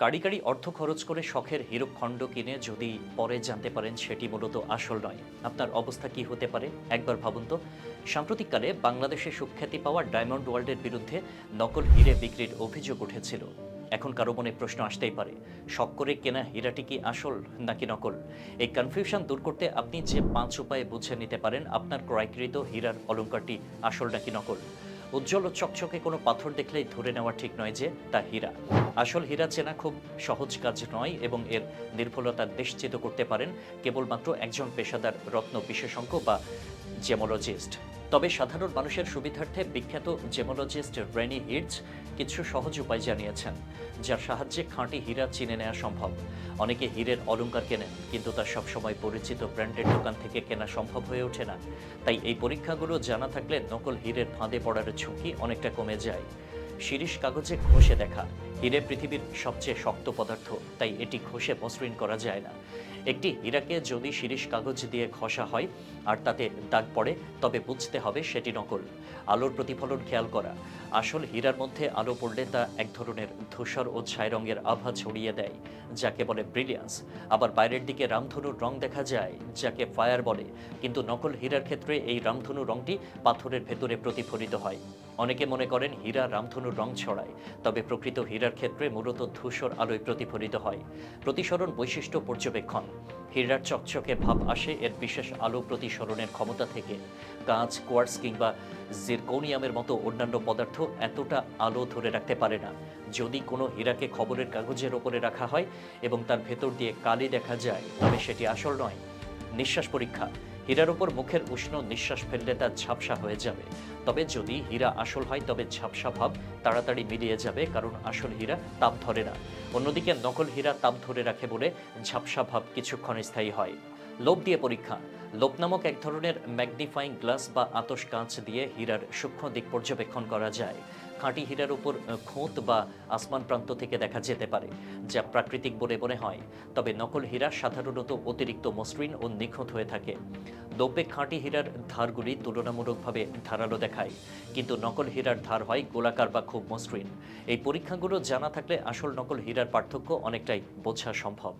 কাড়ি কাড়ি অর্থ খরচ করে শখের হীরক খণ্ড কিনে যদি পরে জানতে পারেন, সেটি মূলত আসল নয়। আপনার অবস্থা কি হতে পারে? একবার ভাবুন তো। সাম্প্রতিককালে বাংলাদেশে সুখ্যাতি পাওয়া ডায়মন্ড ওয়ার্ল্ডের বিরুদ্ধে নকল হিরে বিক্রির অভিযোগ উঠেছিল। এখন কারও মনে প্রশ্ন আসতেই পারে, শখ করে কেনা হীরাটি কি আসল নাকি নকল? এই কনফিউশন দূর করতে আপনি যে পাঁচ উপায়ে বুঝে নিতে পারেন, আপনার ক্রয়কৃত হীরার অলঙ্কারটি আসল নাকি নকল? উজ্জ্বল ও চকচকে কোনো পাথর দেখলেই ধরে নেওয়া ঠিক নয় যে তা হীরা। আসল হীরা চেনা খুব সহজ কাজ নয় এবং এর নির্ভুলতা নিশ্চিত করতে পারেন কেবলমাত্র একজন পেশাদার রত্ন বিশেষজ্ঞ বা জেমোলজিস্ট তবে সাধারণ মানুষের সুবিধার্থে বিখ্যাত জেমোলজিস্ট রেনি হিটস কিছু সহজ উপায় জানিয়েছেন, যার সাহায্যে খাঁটি হীরা চিনে নেওয়া সম্ভব। অনেকে হীরের অলঙ্কার কেনেন, কিন্তু তা সবসময় পরিচিত ব্র্যান্ডের দোকান থেকে কেনা সম্ভব হয়ে ওঠে না। তাই এই পরীক্ষাগুলো জানা থাকলে নকল হীরের ফাঁদে পড়ার ঝুঁকি অনেকটা কমে যায়। শিরিষ কাগজে ঘষে দেখা হিরে পৃথিবীর সবচেয়ে শক্ত পদার্থ, তাই এটি ঘষে মসৃণ করা যায় না। একটি হীরাকে যদি শিরিষ কাগজ দিয়ে ঘষা হয় আর তাতে দাগ পড়ে, তবে বুঝতে হবে সেটি নকল। আলোর প্রতিফলন খেয়াল করা। আসল হীরার মধ্যে আলো পড়লে তা এক ধরনের ধূসর ও ছাই রঙের আভা ছড়িয়ে দেয়, যাকে বলে ব্রিলিয়ান্স আবার বাইরের দিকে রামধনুর রং দেখা যায়, যাকে ফায়ার বলে। কিন্তু নকল হীরার ক্ষেত্রে এই রামধনু রংটি পাথরের ভেতরে প্রতিফলিত হয়। অনেকে মনে করেন হীরা রামধনুর রং ছড়ায়, তবে প্রকৃত হীরার ক্ষেত্রে মূলত ধূসর আলোয় প্রতিফলিত হয়। প্রতিসরণ বৈশিষ্ট্য পর্যবেক্ষণ। হীরার চকচকে ভাব আসে এর বিশেষ আলো প্রতিসরণের ক্ষমতা থেকে। কাঁচ কোয়ার্টস কিংবা জিরকোনিয়ামের মতো অন্যান্য পদার্থ এতটা আলো ধরে রাখতে পারে না। যদি কোনো হীরাকে খবরের কাগজের ওপরে রাখা হয় এবং তার ভেতর দিয়ে কালি দেখা যায়, তবে সেটি আসল নয়। নিঃশ্বাস পরীক্ষা। হীরার উপর মুখের উষ্ণ নিঃশ্বাস ফেললে তা ঝাপসা হয়ে যাবে। তবে যদি হীরা আসল হয়, তবে ঝাপসা ভাব তাড়াতাড়ি মিলিয়ে যাবে, কারণ আসল হীরা তাপ ধরে না। অন্যদিকে নকল হীরা তাপ ধরে রাখে বলে ঝাপসা ভাব কিছুক্ষণ স্থায়ী হয়। লোভ দিয়ে পরীক্ষা। লোভ নামক এক ধরনের ম্যাগনিফাইং গ্লাস বা আতস কাঁচ দিয়ে হীরার সূক্ষ্ম দিক পর্যবেক্ষণ করা যায়। খাঁটি হীরার উপর খোঁত বা আসমান প্রান্ত থেকে দেখা যেতে পারে, যা প্রাকৃতিক বলে মনে হয়। তবে নকল হীরা সাধারণত অতিরিক্ত মসৃণ ও নিখুঁত হয়ে থাকে। দোপে খাঁটি হীরার ধারগুলি তুলনামূলকভাবে ধারালো দেখায়, কিন্তু নকল হীরার ধার হয় গোলাকার বা খুব মসৃণ। এই পরীক্ষাগুলো জানা থাকলে আসল নকল হীরার পার্থক্য অনেকটাই বোঝা সম্ভব।